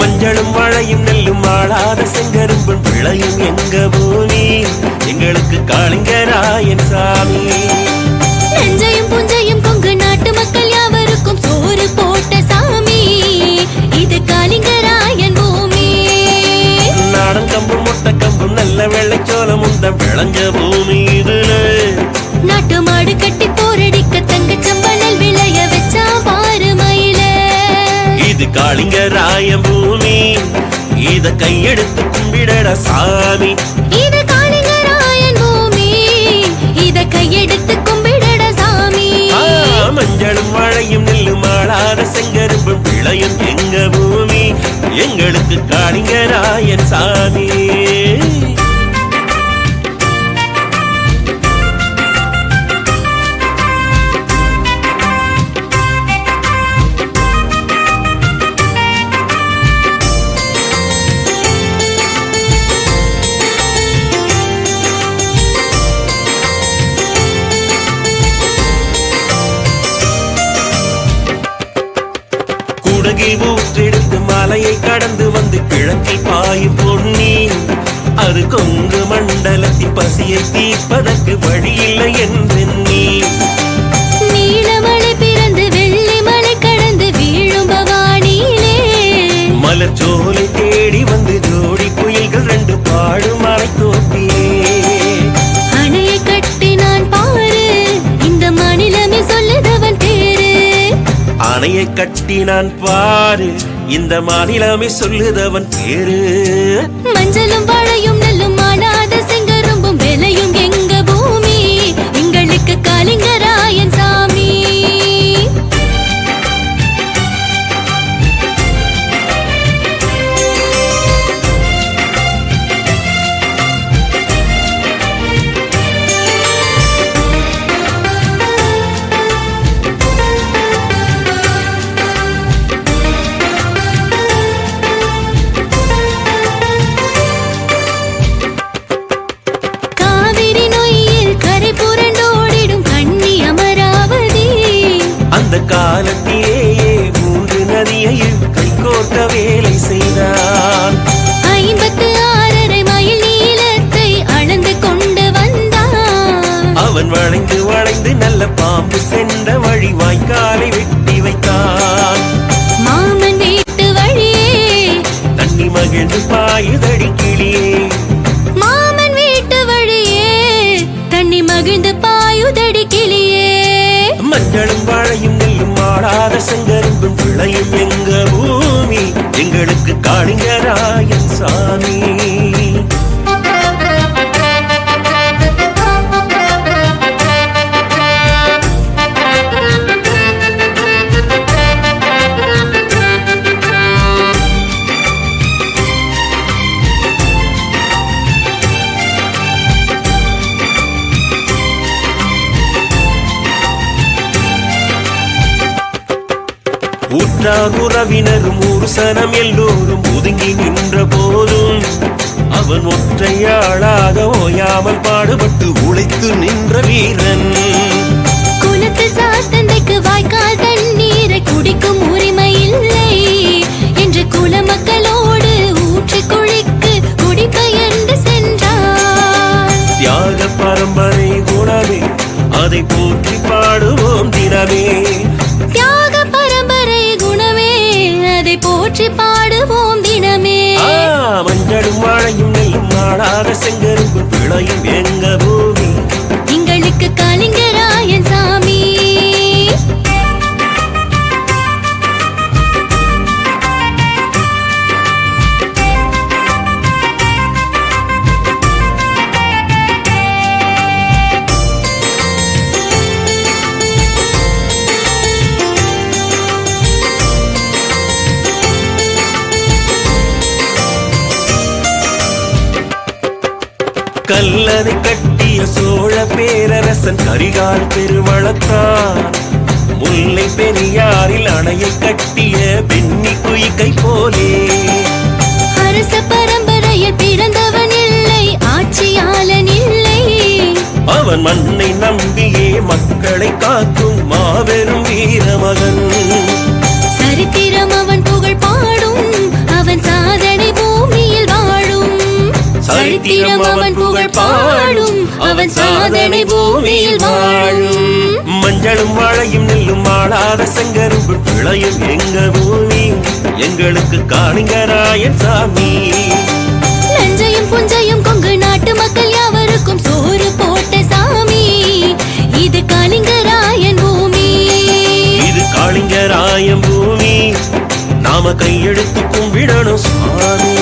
மஞ்சளும் மழையும் நெல்லும் ஆளாத செங்கரும்பும் விளையும் எங்க பூமி எங்களுக்கு காளிங்கராயன் சாமி. கையெடுத்து கும்பிடட சாமி. இது காளிங்கராயன் பூமி. இத கையெடுத்து கும்பிடட சாமி. ஆ, மஞ்சளும் மழையும் நெல்லும் ஆளாத செங்கரும்பும் விளையும் எங்க பூமி. எங்களுக்கு காளிங்கராயன் சாமி. குடகை ஊற்றெடுத்து மலையை கடந்து வந்து கிழக்கில் பாயும் பொன்னி. அது கொங்கு மண்டலத்தின் பசியை தீர்ப்பதற்கு வழியில்லை என்று கட்டினான் பாரு. இந்த மாநிலமே சொல்லுதவன் பேரு. மஞ்சளும் வாழையும் நெல்லும் மாடாத செங்கரும்பும் விலையும் எங்க பூமி. எங்களுக்கு காலிங்க கைகோர்த்த வேலை செய்தான். ஐம்பத்து ஆறரை மைல் நீளத்தை அளந்து கொண்டு வந்தான். அவன் வளைந்து வளைந்து நல்ல பாம்பு சென்ற வழி வாய்க்காலை வெட்டி வைத்தான். மாமன் வீட்டு வழியே தண்ணி மகிழ்ந்து பாயுதடி கிளியே. மாமன் வீட்டு வழியே தண்ணி மகிழ்ந்து பாயுதடி கிளியே. மஞ்சளும் வாழையும் நெல்லும் ஆடாத செங்கரும்பும் எங்களுக்கு காளிங்கராயன் சாமி. உற்றார் உறவினரும் ஒரு சனம் எல்லோரும் ஒதுங்கி நின்ற போதும் அவன் ஒற்றையாளாக ஓயாமல் பாடுபட்டு உழைத்து நின்ற வீரன். குலத்தில் சாத்தந்தைக்கு வாய்க்கால் தண்ணீரை குடிக்கும் உரிமை இல்லை என்று குல மக்களோடு ஊற்றி குழிக்கு குடிபெயர்ந்து சென்றார் தியாக பரம்பரை குணமே அதை போற்றி பாடுவோம் தினமே. போற்றி பாடுவோம் தினமே. மஞ்சளும் வாழையும் நெல்லும் நாடாத செங்கரும்பு விளையும் எங்க கல்லறை கட்டிய சோழ பேரரசன் கரிகால் பெருவளத்தான். முல்லை பெரியாரில் அணையை கட்டிய பெண்ணி குயிக்கை போலே. அரச பரம்பரையில் பிறந்தவன் இல்லை ஆட்சியாளன் இல்லை. அவன் மண்ணை நம்பியே மக்களை காக்கும் மாபெரும் வீரமகன். சரித்திரம் அவன் புகழ் பாடும். அவன் சாதனை பூமியில் வாழும். மஞ்சளும் வாழையும் நெல்லும் ஆளாத செங்கரும்பு விளையும் எங்க பூமி? எங்களுக்கு காணிங்கராயன் சாமி. நஞ்சையும் புஞ்சையும் கொங்கு நாட்டு மக்கள் யாவருக்கும் சோறு போட்ட சாமி. இது காலிங்கராயன் பூமி. இது காளிங்கராயன் பூமி. நாம கையெடுத்து கும்பிடணும் சாமி.